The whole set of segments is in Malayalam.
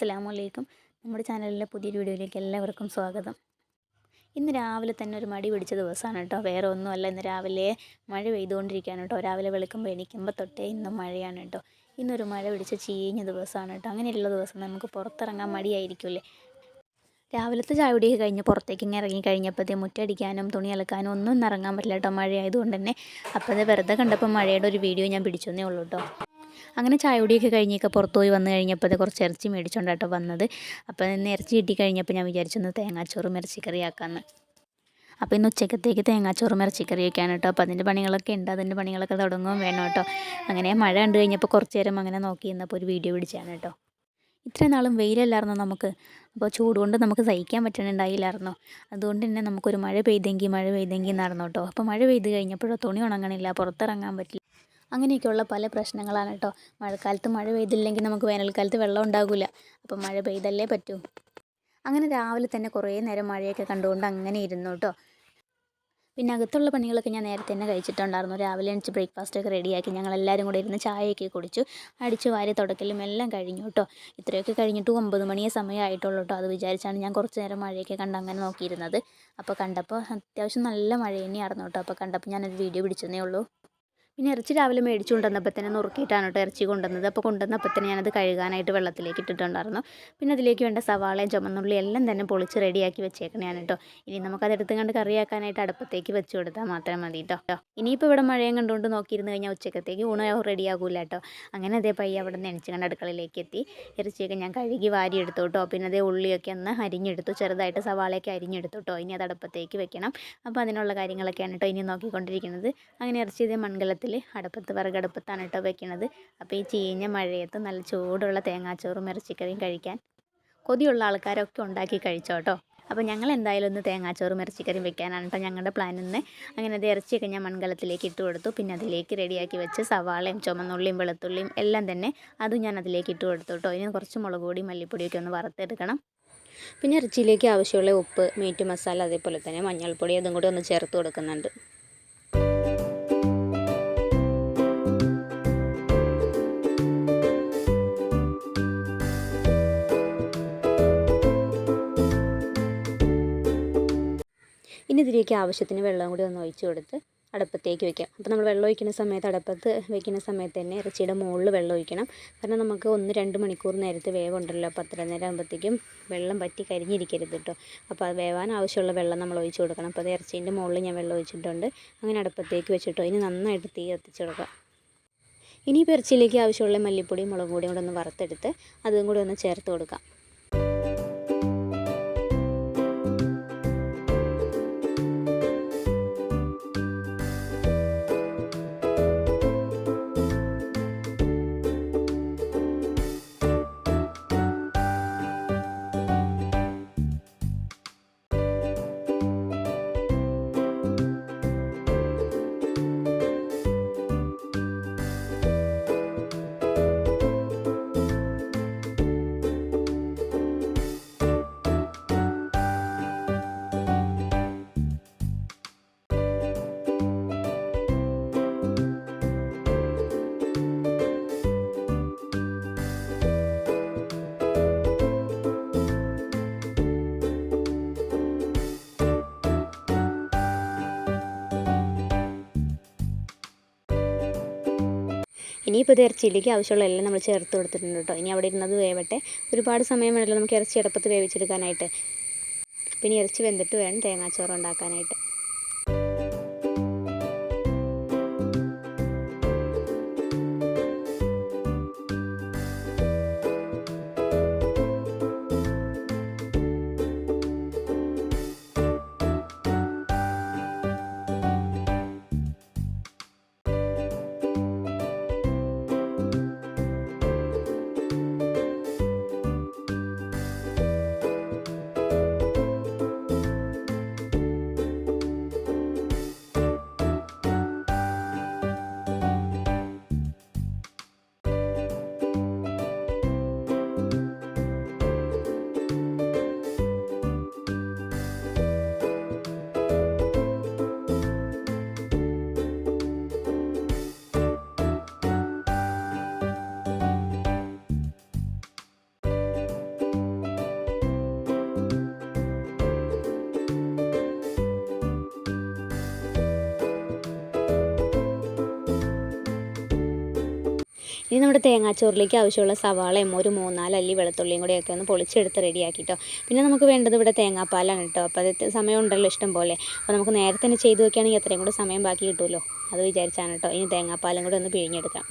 അസ്സലാമു അലൈക്കും നമ്മുടെ ചാനലിലെ പുതിയൊരു വീഡിയോയിലേക്ക് എല്ലാവർക്കും സ്വാഗതം. ഇന്ന് രാവിലെ തന്നെ ഒരു മടി പിടിച്ച ദിവസമാണ് കേട്ടോ. വേറെ ഒന്നുമല്ല ഇന്ന് രാവിലെ മഴ പെയ്തുകൊണ്ടിരിക്കുകയാണ് കേട്ടോ. രാവിലെ വെളുക്കുമ്പോൾ എണീക്കുമ്പോൾ തൊട്ടേ ഇന്നും മഴയാണ് കേട്ടോ. ഇന്നൊരു മഴ പിടിച്ച ചീഞ്ഞ ദിവസമാണ് കേട്ടോ. അങ്ങനെയുള്ള ദിവസം നമുക്ക് പുറത്തിറങ്ങാൻ മടിയായിരിക്കുമല്ലേ? രാവിലത്തെ ചായപൊടിയൊക്കെ കഴിഞ്ഞ് പുറത്തേക്ക് ഇങ്ങനെ ഇറങ്ങി മുറ്റടിക്കാനും തുണി അലക്കാനും ഒന്നും ഇറങ്ങാൻ പറ്റില്ല കേട്ടോ. മഴയായതുകൊണ്ട് തന്നെ. അപ്പോൾ വെറുതെ കണ്ടപ്പോൾ മഴയുടെ ഒരു വീഡിയോ ഞാൻ പിടിച്ചെന്നേ ഉള്ളൂ കേട്ടോ. അങ്ങനെ ചായകുടിയൊക്കെ കഴിഞ്ഞൊക്കെ പുറത്ത് പോയി വന്ന് കഴിഞ്ഞപ്പോൾ കുറച്ച് ഇറച്ചി മേടിച്ചോണ്ടാട്ടോ വന്നത്. അപ്പോൾ ഇന്ന് ഇറച്ചി കിട്ടി കഴിഞ്ഞപ്പോൾ ഞാൻ വിചാരിച്ചൊന്ന് തേങ്ങാച്ചോറും ഇറച്ചിക്കറി ആക്കാമെന്ന് അപ്പോൾ ഇന്ന് ഉച്ചക്കത്തേക്ക് തേങ്ങാച്ചോറും ഇറച്ചിക്കറിയൊക്കെയാണ് കേട്ടോ. അപ്പോൾ അതിന്റെ പണികളൊക്കെ ഉണ്ട്. അതിന്റെ പണികളൊക്കെ തുടങ്ങും വേണം കേട്ടോ. അങ്ങനെ മഴ കണ്ടു കഴിഞ്ഞപ്പോൾ കുറച്ച് നേരം അങ്ങനെ നോക്കി നിന്നപ്പോൾ ഒരു വീഡിയോ പിടിച്ചാണ് കേട്ടോ. ഇത്രയും നാളും വെയിലല്ലായിരുന്നോ നമുക്ക്? അപ്പോൾ ചൂടുകൊണ്ട് നമുക്ക് സഹിക്കാൻ പറ്റണുണ്ടായില്ലായിരുന്നോ? അതുകൊണ്ട് തന്നെ നമുക്കൊരു മഴ പെയ്തെങ്കിൽ മഴ പെയ്തെങ്കിൽ നടന്നു കേട്ടോ. അപ്പോൾ മഴ പെയ്ത് കഴിഞ്ഞപ്പോഴോ തുണി ഉണങ്ങണില്ല പുറത്തിറങ്ങാൻ പറ്റില്ല. അങ്ങനെയൊക്കെയുള്ള പല പ്രശ്നങ്ങളാണ് കേട്ടോ മഴക്കാലത്ത് മഴ പെയ്തില്ലെങ്കിൽ നമുക്ക് വേനൽക്കാലത്ത് വെള്ളം ഉണ്ടാകില്ല അപ്പം മഴ പെയ്തല്ലേ പറ്റൂ. അങ്ങനെ രാവിലെ തന്നെ കുറേ നേരം മഴയൊക്കെ കണ്ടുകൊണ്ട് അങ്ങനെ ഇരുന്നു കേട്ടോ പിന്നെ അകത്തുള്ള പണികളൊക്കെ ഞാൻ നേരത്തെ തന്നെ കഴിച്ചിട്ടുണ്ടായിരുന്നു. രാവിലെ എണിച്ച് ബ്രേക്ക്ഫാസ്റ്റൊക്കെ റെഡിയാക്കി ഞങ്ങൾ എല്ലാവരും കൂടെ ഇരുന്ന് ചായയൊക്കെ കുടിച്ചു. അടിച്ചു വാരി തുടക്കലും എല്ലാം കഴിഞ്ഞു കേട്ടോ ഇത്രയൊക്കെ കഴിഞ്ഞിട്ട് ഒമ്പത് മണിയെ സമയമായിട്ടുള്ളൂ കേട്ടോ അത് വിചാരിച്ചാണ് ഞാൻ കുറച്ച് നേരം മഴയൊക്കെ കണ്ട് അങ്ങനെ നോക്കിയിരുന്നത്. അപ്പോൾ കണ്ടപ്പോൾ അത്യാവശ്യം നല്ല മഴ തന്നെയായിരുന്നു കേട്ടോ അപ്പോൾ കണ്ടപ്പോൾ ഞാനൊരു വീഡിയോ പിടിച്ചതേ ഉള്ളൂ. പിന്നെ ഇറച്ചി രാവിലെ മേടിച്ചു കൊണ്ടുവന്നപ്പോൾ തന്നെ നുറുക്കിയിട്ടാണ് കേട്ടോ ഇറച്ചി കൊണ്ടുവന്നത്. അപ്പോൾ കൊണ്ടുവന്നപ്പോൾ തന്നെ ഞാനത് കഴുകാനായിട്ട് വെള്ളത്തിലേക്ക് ഇട്ടിട്ടുണ്ടായിരുന്നു. പിന്നെ അതിലേക്ക് വേണ്ട സവാളയും ചുമന്നുള്ളി എല്ലാം തന്നെ പൊളിച്ച് റെഡിയാക്കി വെച്ചേക്കണയാണ് കേട്ടോ. ഇനി നമുക്കത് എടുത്ത് കണ്ട് കറിയാക്കാനായിട്ട് അടുപ്പത്തേക്ക് വെച്ച് കൊടുത്താൽ മാത്രം മതി കേട്ടോ. ഇനിയിപ്പോൾ ഇവിടെ മഴയും കണ്ടുകൊണ്ട് നോക്കിയിരുന്നു കഴിഞ്ഞാൽ ഉച്ചക്കത്തേക്ക് ഊണ് റെഡി ആകൂല കേട്ടോ. അങ്ങനെ അതേ പയ്യ അവിടെ നിന്ന് എണിച്ച് കണ്ട് അടുക്കളയിലേക്ക് എത്തി. ഇറച്ചിയൊക്കെ ഞാൻ കഴുകി വാരി എടുത്തു കേട്ടോ. പിന്നെ അതേ ഉള്ളിയൊക്കെ ഒന്ന് അരിഞ്ഞെടുത്തു. ചെറുതായിട്ട് സവാളയൊക്കെ അരിഞ്ഞെടുത്തു കേട്ടോ. ഇനി അത് അടുപ്പത്തേക്ക് വെക്കണം. അപ്പോൾ അതിനുള്ള കാര്യങ്ങളൊക്കെയാണ് കേട്ടോ ഇനി നോക്കിക്കൊണ്ടിരിക്കുന്നത്. അങ്ങനെ ഇറച്ചി ഇതേ മൺകലത്തിൽ അടുപ്പത്ത് വിറകടുപ്പത്താണ് കേട്ടോ വെക്കണത്. അപ്പോൾ ഈ ചീഞ്ഞ മഴയത്ത് നല്ല ചൂടുള്ള തേങ്ങാച്ചോറും ഇറച്ചിക്കറിയും കഴിക്കാൻ കൊതിയുള്ള ആൾക്കാരൊക്കെ ഉണ്ടാക്കി കഴിച്ചോ കേട്ടോ അപ്പോൾ ഞങ്ങൾ എന്തായാലും ഒന്ന് തേങ്ങാച്ചോറും ഇറച്ചിക്കറിയും വെക്കാനാണ് കേട്ടോ ഞങ്ങളുടെ പ്ലാൻ ഇന്ന്. അങ്ങനെ അത് ഇറച്ചിയൊക്കെ ഞാൻ മൺകലത്തിലേക്ക് ഇട്ട് കൊടുത്തു. പിന്നെ അതിലേക്ക് റെഡിയാക്കി വെച്ച് സവാളയും ചുമന്നുള്ളിയും വെളുത്തുള്ളിയും എല്ലാം തന്നെ അതും ഞാൻ അതിലേക്ക് ഇട്ട് കൊടുത്തു കേട്ടോ ഇനി കുറച്ച് മുളക് പൊടി മല്ലിപ്പൊടിയൊക്കെ ഒന്ന് വറുത്തെടുക്കണം. പിന്നെ ഇറച്ചിയിലേക്ക് ആവശ്യമുള്ള ഉപ്പ് മീറ്റ് മസാല അതേപോലെ തന്നെ മഞ്ഞൾപ്പൊടി അതും കൂടി ഒന്ന് ചേർത്ത് കൊടുക്കുന്നുണ്ട്. ഇനി ഇതിലേക്ക് ആവശ്യത്തിന് വെള്ളം കൂടി ഒന്ന് ഒഴിച്ച് കൊടുത്ത് അടുപ്പത്തേക്ക് വെക്കാം. അപ്പോൾ നമ്മൾ വെള്ളം ഒഴിക്കുന്ന സമയത്ത് അടുപ്പത്ത് വെക്കുന്ന സമയത്ത് തന്നെ ഇറച്ചിയുടെ മുകളിൽ വെള്ളം ഒഴിക്കണം. കാരണം നമുക്ക് ഒന്ന് രണ്ട് മണിക്കൂർ നേരത്തെ വേവുണ്ടല്ലോ. അപ്പോൾ അത്ര നേരം ആകുമ്പോഴത്തേക്കും വെള്ളം പറ്റി കരിഞ്ഞിരിക്കരുത് കേട്ടോ അപ്പോൾ അത് വേവാൻ ആവശ്യമുള്ള വെള്ളം നമ്മൾ ഒഴിച്ച് കൊടുക്കണം. അപ്പോൾ അത് ഇറച്ചീന്റെ മുകളിൽ ഞാൻ വെള്ളം ഒഴിച്ചിട്ടുണ്ട്. അങ്ങനെ അടുപ്പത്തേക്ക് വെച്ചിട്ടോ. ഇനി നന്നായിട്ട് തീ കത്തിച്ച് കൊടുക്കാം. ഇനി ഇറച്ചിയിലേക്ക് ആവശ്യമുള്ള മല്ലിപ്പൊടി മുളക് പൊടിയും കൂടെ ഒന്ന് വറുത്തെടുത്ത് അതും കൂടി ഒന്ന് ചേർത്ത് കൊടുക്കാം. ഇനിയിപ്പോൾ ഇത് ഇറച്ചിയിലേക്ക് ആവശ്യമുള്ള എല്ലാം നമ്മൾ ചേർത്ത് കൊടുത്തിട്ടുണ്ട് കേട്ടോ. ഇനി അവിടെ ഇരുന്നത് വേവട്ടെ. ഒരുപാട് സമയം വേണമല്ലോ നമുക്ക് ഇറച്ചി അടുപ്പത്ത് വേവിച്ചെടുക്കാനായിട്ട്. പിന്നെ ഇറച്ചി വെന്തിട്ട് വേണം തേങ്ങാച്ചോറ് ഉണ്ടാക്കാനായിട്ട്. ഇനി നമ്മുടെ തേങ്ങാച്ചോറിലേക്ക് ആവശ്യമുള്ള സവാളയും ഒരു മൂന്നാൽ അല്ലി വെളുത്തുള്ളിയും കൂടെയൊക്കെ ഒന്ന് പൊളിച്ചെടുത്ത് റെഡിയാക്കിട്ടോ. പിന്നെ നമുക്ക് വേണ്ടത് ഇവിടെ തേങ്ങാപ്പാലാണ് കേട്ടോ. അപ്പോൾ അത് സമയം ഉണ്ടല്ലോ ഇഷ്ടം പോലെ. അപ്പോൾ നമുക്ക് നേരത്തെ തന്നെ ചെയ്ത് വെക്കുകയാണെങ്കിൽ അത്രയും കൂടെ സമയം ബാക്കി കിട്ടുമല്ലോ. അത് വിചാരിച്ചാണ് കേട്ടോ. ഇനി തേങ്ങാപ്പാലും കൂടെ ഒന്ന് പിഴിഞ്ഞെടുക്കാം.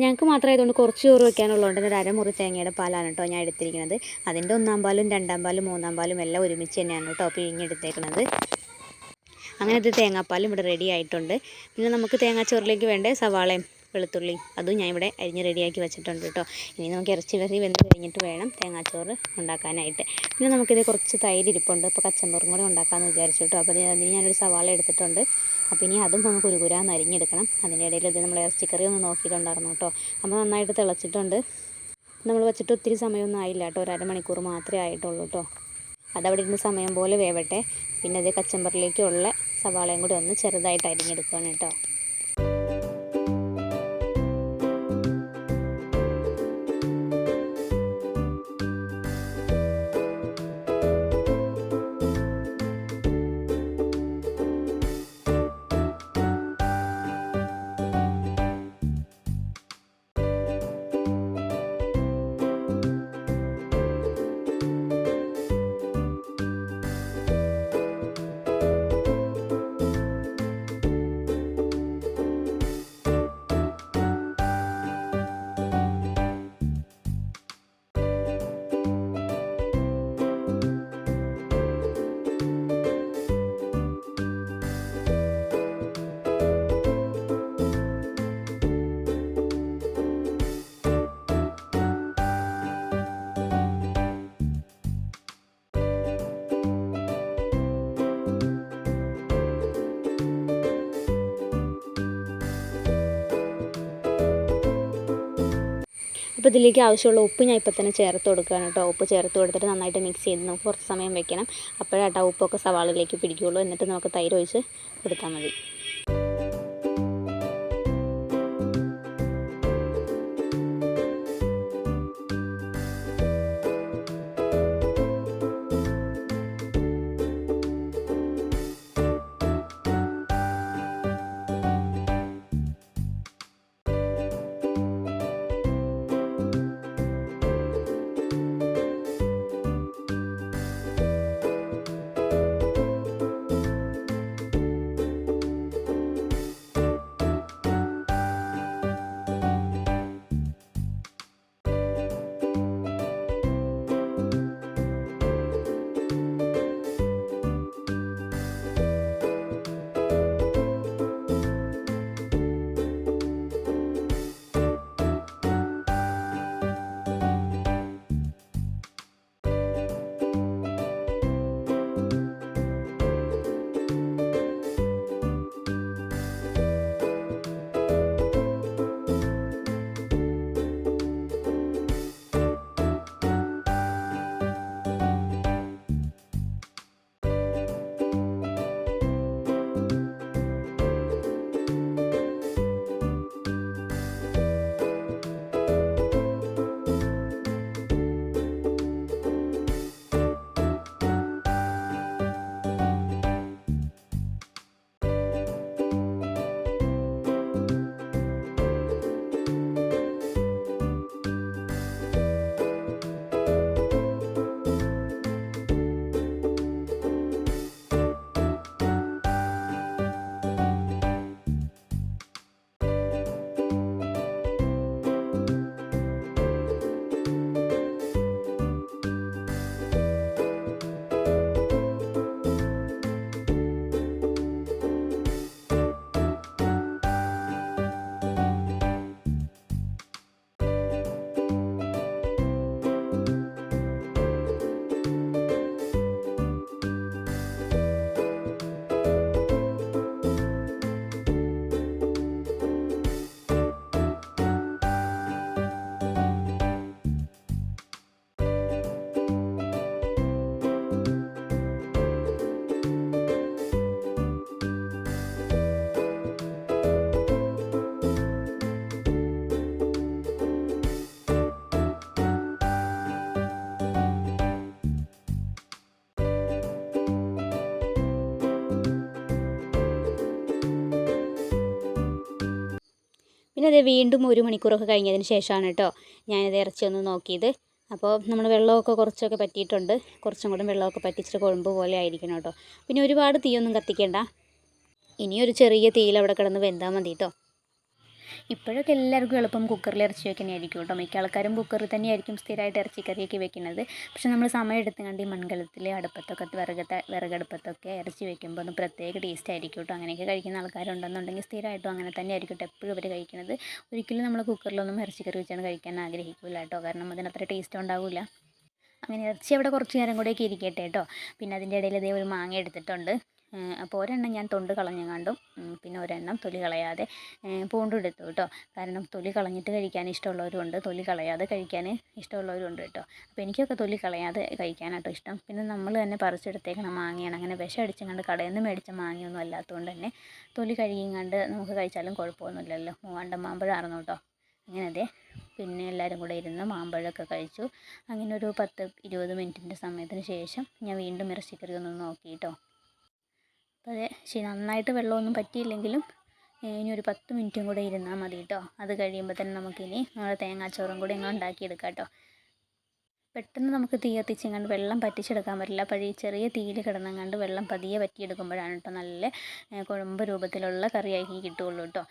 ഞങ്ങൾക്ക് മാത്രമായതുകൊണ്ട് കുറച്ച് ചോറ് വെക്കാനുള്ളതുകൊണ്ട് ഒരു അരമുറി തേങ്ങയുടെ പാലാണ് കേട്ടോ ഞാൻ എടുത്തിരിക്കുന്നത്. അതിന്റെ ഒന്നാം പാലും രണ്ടാം പാലും മൂന്നാം പാലും എല്ലാം ഒരുമിച്ച് തന്നെയാണ് കേട്ടോ പിഴിഞ്ഞെടുത്തേക്കുന്നത്. അങ്ങനെ ഇത് തേങ്ങാപ്പാലും ഇവിടെ റെഡി ആയിട്ടുണ്ട്. പിന്നെ നമുക്ക് തേങ്ങാച്ചോറിലേക്ക് വേണ്ടേ സവാളയും വെളുത്തുള്ളി. അതും ഞാൻ ഇവിടെ അരിഞ്ഞ് റെഡിയാക്കി വെച്ചിട്ടുണ്ട് കേട്ടോ. ഇനി നമുക്ക് ഇറച്ചി കറി വെന്ത് കഴിഞ്ഞിട്ട് വേണം തേങ്ങാച്ചോറ് ഉണ്ടാക്കാനായിട്ട്. പിന്നെ നമുക്കിത് കുറച്ച് തൈര് ഇരിപ്പുണ്ട്. അപ്പോൾ കച്ചമ്പറും കൂടെ ഉണ്ടാക്കാമെന്ന് വിചാരിച്ചു കേട്ടോ. അപ്പോൾ അതിന് ഞാനൊരു സവാള എടുത്തിട്ടുണ്ട്. അപ്പോൾ ഇനി അതും നമുക്ക് ഒരു കുരാന്ന് അരിഞ്ഞെടുക്കണം. അതിന്റെ ഇടയിൽ ഇത് നമ്മൾ ഇറച്ചിക്കറി ഒന്ന് നോക്കിയിട്ടുണ്ടായിരുന്നു കേട്ടോ. അപ്പോൾ നന്നായിട്ട് തിളച്ചിട്ടുണ്ട്. നമ്മൾ വെച്ചിട്ട് ഒത്തിരി സമയമൊന്നും ആയില്ല കേട്ടോ. ഒരു അരമണിക്കൂർ മാത്രമേ ആയിട്ടുള്ളൂ കേട്ടോ. അതവിടെ ഇരുന്ന് സമയം പോലെ വേവട്ടെ. പിന്നെ അത് കച്ചമ്പറിലേക്കുള്ള സവാളയും കൂടി ഒന്ന് ചെറുതായിട്ട് അരിഞ്ഞെടുക്കുകയാണ് കേട്ടോ. അപ്പോൾ ഇതിലേക്ക് ആവശ്യമുള്ള ഉപ്പ് ഞാൻ ഇപ്പോൾ തന്നെ ചേർത്ത് കൊടുക്കുകയാണ് കേട്ടോ. ഉപ്പ് ചേർത്ത് കൊടുത്തിട്ട് നന്നായിട്ട് മിക്സ് ചെയ്ത് നമുക്ക് കുറച്ച് സമയം വെക്കണം. അപ്പോഴാട്ടോ ഉപ്പൊക്കെ സവാളിലേക്ക് പിടിക്കുകയുള്ളൂ. എന്നിട്ട് നമുക്ക് തൈര് ഒഴിച്ച് കൊടുത്താൽ മതി. പിന്നെ അത് വീണ്ടും ഒരു മണിക്കൂറൊക്കെ കഴിഞ്ഞതിന് ശേഷമാണ് കേട്ടോ ഞാനിത് ഇറച്ചി ഒന്ന് നോക്കിയത്. അപ്പോൾ നമ്മൾ വെള്ളമൊക്കെ കുറച്ചൊക്കെ പറ്റിയിട്ടുണ്ട്. കുറച്ചും കൂടെ വെള്ളമൊക്കെ പറ്റിച്ചിട്ട് കുഴമ്പ് പോലെ ആയിരിക്കണം കേട്ടോ. പിന്നെ ഒരുപാട് തീയൊന്നും കത്തിക്കേണ്ട. ഇനിയൊരു ചെറിയ തീയിൽ അവിടെ കിടന്ന് വെന്താൽ മതി കേട്ടോ. ഇപ്പോഴൊക്കെ എല്ലാവർക്കും എളുപ്പം കുക്കറിൽ ഇറച്ചി വെക്കുന്നതായിരിക്കും കേട്ടോ. മിക്ക ആൾക്കാരും കുക്കറിൽ തന്നെയായിരിക്കും സ്ഥിരമായിട്ട് ഇറച്ചിക്കറിയൊക്കെ വെക്കുന്നത്. പക്ഷെ നമ്മൾ സമയം എടുത്തുകൊണ്ട് ഈ മൺകലത്തിൽ അടുപ്പത്തൊക്കെ വിറകത്തെ വിറകടുപ്പത്തൊക്കെ ഇറച്ചി വെക്കുമ്പോൾ ഒന്ന് പ്രത്യേക ടേസ്റ്റ് ആയിരിക്കും കേട്ടോ. അങ്ങനെയൊക്കെ കഴിക്കുന്ന ആൾക്കാരുണ്ടെന്നുണ്ടെങ്കിൽ സ്ഥിരമായിട്ടും അങ്ങനെ തന്നെ ആയിരിക്കും കേട്ടോ എപ്പോഴും അവർ കഴിക്കുന്നത്. ഒരിക്കലും നമ്മൾ കുക്കറിലൊന്നും ഇറച്ചിക്കറി വെച്ചാണ് കഴിക്കാൻ ആഗ്രഹിക്കില്ല കേട്ടോ. കാരണം അതിനത്ര ടേസ്റ്റ് ഉണ്ടാവില്ല അങ്ങനെ ഇറച്ചി അവിടെ കുറച്ച് നേരം കൂടെയൊക്കെ ഇരിക്കട്ടെ കേട്ടോ. പിന്നെ അതിന്റെ ഇടയിൽ ഇതേ ഒരു മാങ്ങ എടുത്തിട്ടുണ്ട്. അപ്പോൾ ഒരെണ്ണം ഞാൻ തൊണ്ട് കളഞ്ഞെങ്ങാണ്ടും പിന്നെ ഒരെണ്ണം തൊലി കളയാതെ പൂണ്ടെടുത്തു കേട്ടോ. കാരണം തൊലി കളഞ്ഞിട്ട് കഴിക്കാൻ ഇഷ്ടമുള്ളവരുണ്ട്. തൊലി കളയാതെ കഴിക്കാൻ ഇഷ്ടമുള്ളവരുണ്ട് കേട്ടോ. അപ്പോൾ എനിക്കൊക്കെ തൊലി കളയാതെ കഴിക്കാനാട്ടോ ഇഷ്ടം. പിന്നെ നമ്മൾ തന്നെ പറിച്ചെടുത്തേക്കണം മാങ്ങയാണ്. അങ്ങനെ വിഷം അടിച്ചങ്ങാണ്ട് കടയിൽ നിന്ന് മേടിച്ച മാങ്ങയൊന്നും അല്ലാത്തതുകൊണ്ട് തന്നെ തൊലി കഴുകിയും കണ്ട് നമുക്ക് കഴിച്ചാലും കുഴപ്പമൊന്നുമില്ലല്ലോ. മൂവാണ്ടൻ മാമ്പഴമായിരുന്നു കേട്ടോ. അങ്ങനെ അതെ പിന്നെ എല്ലാവരും കൂടെ ഇരുന്ന് മാമ്പഴമൊക്കെ കഴിച്ചു. അങ്ങനെ ഒരു പത്ത് ഇരുപത് മിനിറ്റിന്റെ സമയത്തിന് ശേഷം ഞാൻ വീണ്ടും ഇറച്ചിക്കറി ഒന്ന് നോക്കി കേട്ടോ. അപ്പോൾ അതെ ശരി. നന്നായിട്ട് വെള്ളമൊന്നും പറ്റിയില്ലെങ്കിലും ഇനി ഒരു പത്ത് മിനിറ്റും കൂടെ ഇരുന്നാൽ മതി കേട്ടോ അത് കഴിയുമ്പോൾ തന്നെ നമുക്കിനി നമ്മുടെ തേങ്ങാച്ചോറും കൂടി ഇങ്ങനെ ഉണ്ടാക്കിയെടുക്കാം കേട്ടോ പെട്ടെന്ന് നമുക്ക് തീ കത്തിച്ചെങ്ങാണ്ട് വെള്ളം പറ്റിച്ചെടുക്കാൻ പറ്റില്ല. അപ്പോൾ ഈ ചെറിയ തീയിൽ കിടന്നെങ്ങാണ്ട് വെള്ളം പതിയെ പറ്റിയെടുക്കുമ്പോഴാണ് കേട്ടോ നല്ല കുഴമ്പ് രൂപത്തിലുള്ള കറിയാക്കി കിട്ടുകയുള്ളൂ കേട്ടോ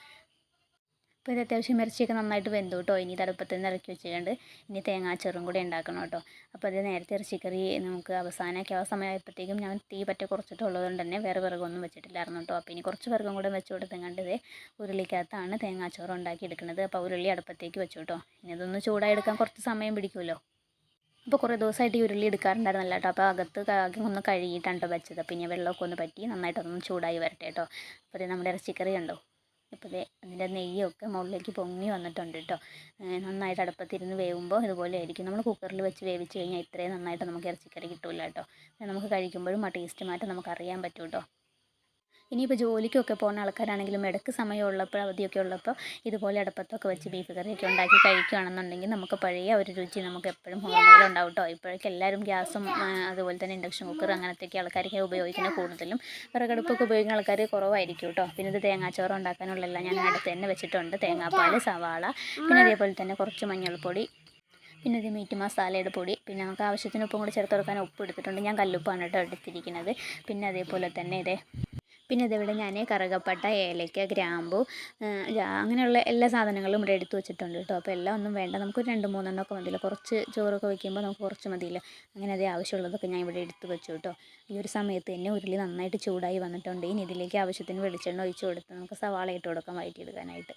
അപ്പോൾ ഇത് അത്യാവശ്യം ഇറച്ചിയൊക്കെ നന്നായിട്ട് വെന്തു കേട്ടോ ഇനി തടുപ്പത്തിൽ നിന്ന് ഇറക്കി വെച്ചിട്ടുണ്ട് ഇനി തേങ്ങാച്ചോറും കൂടി ഉണ്ടാക്കണം കേട്ടോ. അപ്പോൾ അത് നേരത്തെ ഇറച്ചിക്കറി നമുക്ക് അവസാനമൊക്കെ. ആ സമയമായപ്പോഴത്തേക്കും ഞാൻ തീ പറ്റ കുറച്ചിട്ടുള്ളതുകൊണ്ട് തന്നെ വേറെ വിറകൊന്നും വെച്ചിട്ടില്ലായിരുന്നു കേട്ടോ. അപ്പോൾ ഇനി കുറച്ച് വിറകും കൂടെ വെച്ച് കൊടുത്തെങ്ങാണ്ട് ഉരുളിക്കകത്താണ് തേങ്ങാച്ചോറ് ഉണ്ടാക്കി എടുക്കുന്നത് അപ്പോൾ ഉരുളി അടുപ്പത്തേക്ക് വെച്ചു കേട്ടോ. ഇനി അതൊന്ന് ചൂടായി എടുക്കാൻ കുറച്ച് സമയം പിടിക്കുമല്ലോ. അപ്പോൾ കുറേ ദിവസമായിട്ട് ഈ ഉരുളി എടുക്കാറുണ്ടായിരുന്നല്ല കേട്ടോ. അപ്പോൾ അകത്ത് ആകെ ഒന്ന് കഴുകിയിട്ടാണ് കേട്ടോ വെച്ചത്. പിന്നെ വെള്ളമൊക്കെ ഒന്ന് പറ്റി നന്നായിട്ടൊന്ന് ചൂടായി വരട്ടെ കേട്ടോ. അപ്പോൾ നമ്മുടെ ഇറച്ചിക്കറി ഉണ്ടോ ഇപ്പോൾ ദേ അതിന്റെ നെയ്യൊക്കെ മുകളിലേക്ക് പൊങ്ങി വന്നിട്ടുണ്ട് കേട്ടോ. നന്നായിട്ട് അടുപ്പത്തിരുന്ന് വേവുമ്പോൾ ഇതുപോലെ ആയിരിക്കും. നമ്മൾ കുക്കറിൽ വെച്ച് വേവിച്ച് കഴിഞ്ഞാൽ ഇത്രയും നന്നായിട്ട് നമുക്ക് ഇറച്ചിക്കറി കിട്ടില്ല കേട്ടോ. നമുക്ക് കഴിക്കുമ്പോഴും ആ ടേസ്റ്റ് മാറ്റം നമുക്ക് അറിയാൻ പറ്റും കേട്ടോ ഇനിയിപ്പോൾ ജോലിക്കൊക്കെ പോകുന്ന ആൾക്കാരാണെങ്കിലും ഇടയ്ക്ക് സമയമുള്ളപ്പോൾ അവധിയൊക്കെ ഉള്ളപ്പോൾ ഇതുപോലെ അടുപ്പത്തൊക്കെ വെച്ച് ബീഫ് കറിയൊക്കെ ഉണ്ടാക്കി കഴിക്കുകയാണെന്നുണ്ടെങ്കിൽ നമുക്ക് പഴയ ഒരു രുചി നമുക്ക് എപ്പോഴും ഉണ്ടാവും കേട്ടോ ഇപ്പോഴൊക്കെ എല്ലാവരും ഗ്യാസും അതുപോലെ തന്നെ ഇൻഡക്ഷൻ കുക്കർ അങ്ങനത്തെയൊക്കെ ആൾക്കാരൊക്കെ ഉപയോഗിക്കുന്നത് കൂടുതലും വിറകടുപ്പൊക്കെ ഉപയോഗിക്കുന്ന ആൾക്കാർ കുറവായിരിക്കും കേട്ടോ പിന്നെ ഇത് തേങ്ങാച്ചോറ് ഉണ്ടാക്കാനുള്ളതെല്ലാം ഞാൻ അടുത്ത് തന്നെ വെച്ചിട്ടുണ്ട്. തേങ്ങാപ്പാൽ സവാള പിന്നെ അതേപോലെ തന്നെ കുറച്ച് മഞ്ഞൾപ്പൊടി പിന്നെ ഇത് മീറ്റ് മസാലയുടെ പൊടി പിന്നെ നമുക്ക് ആവശ്യത്തിന് ഉപ്പും കൂടി ചേർത്ത് കൊടുക്കാൻ ഉപ്പ് എടുത്തിട്ടുണ്ട്. ഞാൻ കല്ലുപ്പാണ് കേട്ടോ എടുത്തിരിക്കുന്നത്. പിന്നെ അതേപോലെ തന്നെ ഇതേ പിന്നെ ഇതിവിടെ ഞാൻ കറുകപ്പട്ട ഏലയ്ക്ക ഗ്രാമ്പു അങ്ങനെയുള്ള എല്ലാ സാധനങ്ങളും ഇവിടെ എടുത്തു വെച്ചിട്ടുണ്ട് കേട്ടോ. അപ്പോൾ എല്ലാം ഒന്നും വേണ്ട. നമുക്ക് രണ്ട് മൂന്നെണ്ണമൊക്കെ മതിയല്ലോ. കുറച്ച് ചോറൊക്കെ വയ്ക്കുമ്പോൾ നമുക്ക് കുറച്ച് മതിയില്ല. അങ്ങനെ അതേ ആവശ്യമുള്ളതൊക്കെ ഞാൻ ഇവിടെ എടുത്തു വെച്ചു കേട്ടോ. ഈ ഒരു സമയത്ത് തന്നെ ഉരുളി നന്നായിട്ട് ചൂടായി വന്നിട്ടുണ്ട്. ഇനി ഇതിലേക്ക് ആവശ്യത്തിന് വെളിച്ചെണ്ണ ഒഴിച്ച് കൊടുത്ത് നമുക്ക് സവാള ഇട്ട് കൊടുക്കാം വഴറ്റിയെടുക്കാനായിട്ട്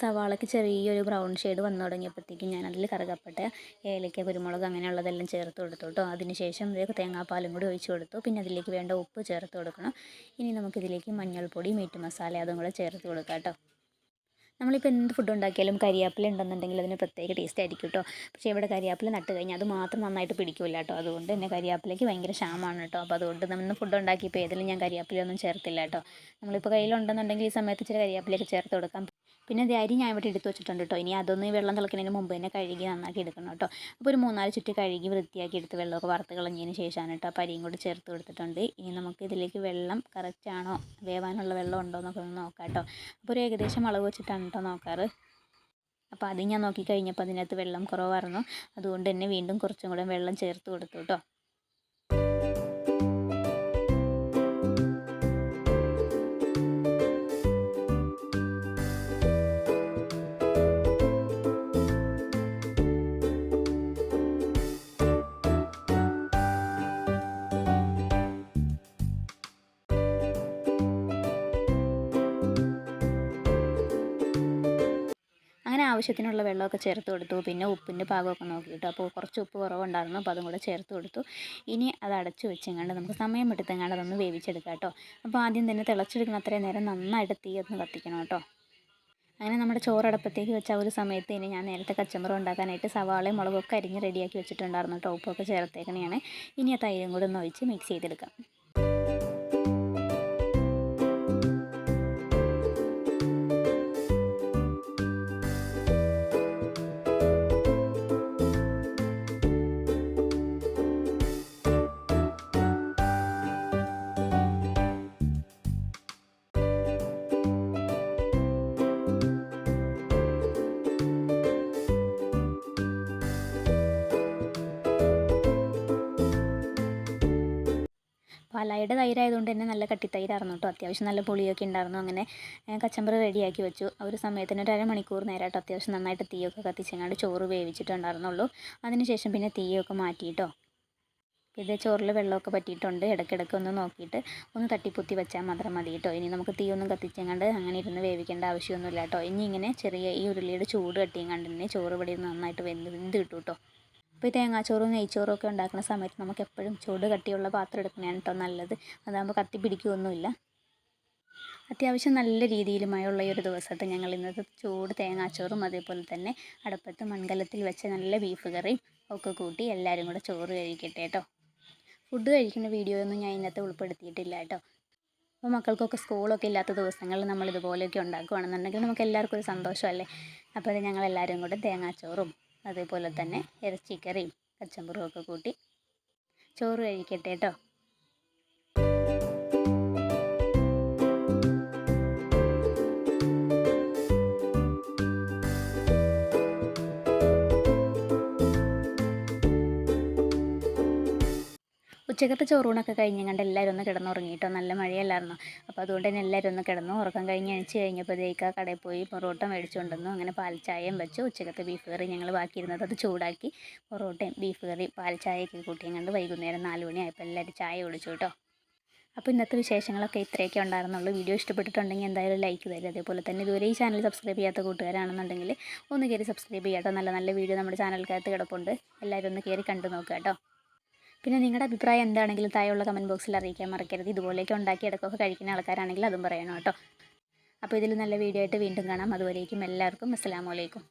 സവാളയ്ക്ക് ചെറിയൊരു ബ്രൗൺ ഷെയ്ഡ് വന്നു തുടങ്ങിയപ്പോഴത്തേക്കും ഞാൻ അതിൽ കറുകപ്പട്ട ഏലക്ക കുരുമുളക് അങ്ങനെയുള്ളതെല്ലാം ചേർത്ത് കൊടുത്തു കേട്ടോ അതിനുശേഷം ഇതിലേക്ക് തേങ്ങാപ്പാലും കൂടി ഒഴിച്ച് കൊടുത്തു. പിന്നെ അതിലേക്ക് വേണ്ട ഉപ്പ് ചേർത്ത് കൊടുക്കണം. ഇനി നമുക്കിതിലേക്ക് മഞ്ഞൾപ്പൊടി മീറ്റ് മസാല അതും കൂടെ ചേർത്ത് കൊടുക്കാം കേട്ടോ. നമ്മളിപ്പോൾ എന്ത് ഫുഡ് ഉണ്ടാക്കിയാലും കരിയാപ്പില ഉണ്ടെന്നുണ്ടെങ്കിൽ അതിന് പ്രത്യേക ടേസ്റ്റ് ആയിരിക്കും കേട്ടോ. പക്ഷേ ഇവിടെ കരിയാപ്പില നട്ട് കഴിഞ്ഞാൽ അത് മാത്രം നന്നായിട്ട് പിടിക്കില്ല കേട്ടോ. അതുകൊണ്ട് തന്നെ കരിയാപ്പിലയ്ക്ക് ഭയങ്കര ക്ഷാമമാണ് കേട്ടോ. അപ്പോൾ അതുകൊണ്ട് നമ്മൾ ഫുഡ് ഉണ്ടാക്കിയപ്പോൾ ഏതിലും ഞാൻ കരിയാപ്പിലൊന്നും ചേർത്തില്ല കേട്ടോ. നമ്മളിപ്പോൾ കയ്യിലുണ്ടെന്നുണ്ടെങ്കിൽ ഈ സമയത്ത് ഇച്ചിരി കരിയാപ്പിലയൊക്കെ ചേർത്ത് കൊടുക്കാം. പിന്നെ ഇത് അരി ഞാൻ ഇവിടെ എടുത്ത് വെച്ചിട്ടുണ്ട് കേട്ടോ ഇനി അതൊന്ന് വെള്ളം തിളക്കുന്നതിന് മുമ്പ് തന്നെ കഴുകി നന്നാക്കി എടുക്കണം കേട്ടോ അപ്പോൾ ഒരു മൂന്നാൽ ചുറ്റി കഴുകി വൃത്തിയാക്കി എടുത്ത് വെള്ളമൊക്കെ വറുത്ത് കളഞ്ഞതിന് ശേഷമാണ് കേട്ടോ അപ്പോൾ അരിയും കൂടി ചേർത്ത് കൊടുത്തിട്ടുണ്ട്. ഇനി നമുക്ക് ഇതിലേക്ക് വെള്ളം കറക്റ്റാണോ വേവാനുള്ള വെള്ളം ഉണ്ടോ എന്നൊക്കെ ഒന്ന് നോക്കാം കേട്ടോ അപ്പോൾ ഒരു ഏകദേശം അളവ് വെച്ചിട്ടാണ് കേട്ടോ നോക്കാറ്. അപ്പോൾ അത് ഞാൻ നോക്കി കഴിഞ്ഞപ്പോൾ അതിനകത്ത് വെള്ളം കുറവായിരുന്നു. അതുകൊണ്ട് തന്നെ വീണ്ടും കുറച്ചും കൂടെ വെള്ളം ചേർത്ത് കൊടുത്തു കേട്ടോ ആവശ്യത്തിനുള്ള വെള്ളമൊക്കെ ചേർത്ത് കൊടുത്തു. പിന്നെ ഉപ്പിന്റെ പാകമൊക്കെ നോക്കിയിട്ട്. അപ്പോൾ കുറച്ച് ഉപ്പ് കുറവുണ്ടായിരുന്നു. അപ്പോൾ അതും കൂടെ ചേർത്ത് കൊടുത്തു. ഇനി അത് അടച്ചു വെച്ചെങ്ങാണ്ട് നമുക്ക് സമയം എടുത്തെങ്ങാണ്ട് അതൊന്ന് വേവിച്ചെടുക്കാം കേട്ടോ. അപ്പോൾ ആദ്യം തന്നെ തിളച്ചെടുക്കുന്ന അത്രയും നേരം നന്നായിട്ട് തീ ഒന്ന് കത്തിക്കണം കേട്ടോ. അങ്ങനെ നമ്മുടെ ചോറടപ്പത്തേക്ക് വെച്ച ഒരു സമയത്ത് ഇനി ഞാൻ നേരത്തെ കച്ചമ്പറം ഉണ്ടാക്കാനായിട്ട് സവാളയും മുളകൊക്കെ അരിഞ്ഞ് റെഡിയാക്കി വെച്ചിട്ടുണ്ടായിരുന്നു കേട്ടോ. ഉപ്പൊക്കെ ചേർത്തേക്കണെയാണ്. ഇനി ആ തൈരും കൂടെ ഒന്ന് ഒഴിച്ച് മിക്സ് ചെയ്തെടുക്കാം. പാലായുടെ തൈരായതുകൊണ്ട് തന്നെ നല്ല കട്ടിത്തൈരായിരുന്നു കേട്ടോ. അത്യാവശ്യം നല്ല പുളിയൊക്കെ ഉണ്ടായിരുന്നു. അങ്ങനെ കച്ചമ്പറ് റെഡിയാക്കി വെച്ചു. ആ ഒരു സമയത്തിന് ഒരു അരമണിക്കൂർ നേരമായിട്ട് അത്യാവശ്യം നന്നായിട്ട് തീയൊക്കെ കത്തിച്ചെങ്ങാണ്ട് ചോറ് വേവിച്ചിട്ടുണ്ടായിരുന്നുള്ളൂ. അതിനുശേഷം പിന്നെ തീയൊക്കെ മാറ്റിയിട്ടോ ഇത് ചോറിൽ വെള്ളമൊക്കെ പറ്റിയിട്ടുണ്ട്. ഇടയ്ക്കിടയ്ക്ക് ഒന്ന് നോക്കിയിട്ട് ഒന്ന് തട്ടിപ്പുത്തി വെച്ചാൽ മാത്രം മതി കേട്ടോ. ഇനി നമുക്ക് തീയൊന്നും കത്തിച്ചെങ്ങാണ്ട് അങ്ങനെ ഇരുന്ന് വേവിക്കേണ്ട ആവശ്യമൊന്നുമില്ല കേട്ടോ. ഇനി ഇങ്ങനെ ചെറിയ ഈ ഉരുളിയുടെ ചൂട് കട്ടിയും കണ്ടിട്ട് ചോറ് ഇവിടെ നന്നായിട്ട് വെന്ത് വെന്ത് കിട്ടും കേട്ടോ. അപ്പോൾ ഈ തേങ്ങാച്ചോറും നെയ്ച്ചോറും ഒക്കെ ഉണ്ടാക്കുന്ന സമയത്ത് നമുക്ക് എപ്പോഴും ചൂട് കട്ടിയുള്ള പാത്രം എടുക്കുന്നതാണ് കേട്ടോ നല്ലത്. അതാകുമ്പോൾ കത്തി പിടിക്കുകയൊന്നുമില്ല അത്യാവശ്യം നല്ല രീതിയിൽ മഴയുള്ള ഈ ഒരു ദിവസത്തെ ഞങ്ങൾ ഇന്നത്തെ ചൂട് തേങ്ങാച്ചോറും അതേപോലെ തന്നെ അടുപ്പത്ത് മൺകലത്തിൽ വെച്ച നല്ല ബീഫ് കറിയും ഒക്കെ കൂട്ടി എല്ലാവരും കൂടെ ചോറ് കഴിക്കട്ടെ കേട്ടോ. ഫുഡ് കഴിക്കുന്ന വീഡിയോ ഒന്നും ഞാൻ ഇന്നത്തെ ഉൾപ്പെടുത്തിയിട്ടില്ല കേട്ടോ. അപ്പോൾ മക്കൾക്കൊക്കെ സ്കൂളൊക്കെ ഇല്ലാത്ത ദിവസങ്ങളിൽ നമ്മൾ ഇതുപോലെയൊക്കെ ഉണ്ടാക്കുകയാണെന്നുണ്ടെങ്കിൽ നമുക്ക് എല്ലാവർക്കും ഒരു സന്തോഷമല്ലേ? അപ്പോൾ അത് ഞങ്ങൾ എല്ലാവരും കൂടെ തേങ്ങാച്ചോറും അതേപോലെ തന്നെ ഇറച്ചിക്കറിയും കച്ചമ്പറും ഒക്കെ കൂട്ടി ചോറ് കഴിക്കട്ടെ കേട്ടോ ഉച്ചക്കത്തെ ചോറൂണൊക്കെ കഴിഞ്ഞ് കണ്ട് എല്ലാവരും ഒന്ന് കിടന്നുറങ്ങിയിട്ടോ നല്ല മഴയല്ലായിരുന്നു? അപ്പോൾ അതുകൊണ്ട് തന്നെ എല്ലാവരും ഒന്ന് കിടന്നു ഉറക്കം കഴിഞ്ഞ് അണിച്ച് കഴിഞ്ഞപ്പോഴത്തേക്ക് ആ കടയിൽ പോയി പൊറോട്ട മേടിച്ചുകൊണ്ടുവന്നു. അങ്ങനെ പാൽച്ചായയും വെച്ചു. ഉച്ചക്കത്തെ ബീഫ് കറി ഞങ്ങൾ ബാക്കിയിരുന്നത് അത് ചൂടാക്കി പൊറോട്ടയും ബീഫ് കറി പാൽച്ചായയൊക്കെ കൂട്ടിയും കണ്ട് വൈകുന്നേരം നാല് മണിയായപ്പോൾ എല്ലാവരും ചായ കുടിച്ചു കേട്ടോ. അപ്പോൾ ഇന്നത്തെ വിശേഷങ്ങളൊക്കെ ഇത്രയൊക്കെ ഉണ്ടായിരുന്നുള്ളൂ. വീഡിയോ ഇഷ്ടപ്പെട്ടിട്ടുണ്ടെങ്കിൽ എന്തായാലും ലൈക്ക് തരും അതേപോലെ തന്നെ ഇതുവരെ ഈ ചാനൽ സബ്സ്ക്രൈബ് ചെയ്യാത്ത കൂട്ടുകാരാണെന്നുണ്ടെങ്കിൽ ഒന്ന് കയറി സബ്സ്ക്രൈബ് ചെയ്യാട്ടോ നല്ല നല്ല വീഡിയോ നമ്മുടെ ചാനലിനകത്ത് കിടപ്പുണ്ട്. എല്ലാവരും ഒന്ന് കയറി കണ്ടു നോക്കുക കേട്ടോ. പിന്നെ നിങ്ങളുടെ അഭിപ്രായം എന്താണെങ്കിലും താഴെയുള്ള കമന്റ് ബോക്സിൽ അറിയിക്കാൻ മറക്കരുത്. ഇതുപോലെയൊക്കെ ഉണ്ടാക്കി ഇടക്കൊക്കെ കഴിക്കുന്ന ആൾക്കാരാണെങ്കിൽ അതും പറയണം കേട്ടോ. അപ്പോൾ ഇതിൽ നല്ല വീഡിയോ ആയിട്ട് വീണ്ടും കാണാം. അതുവരേക്കും എല്ലാവർക്കും അസ്സാം വലൈക്കും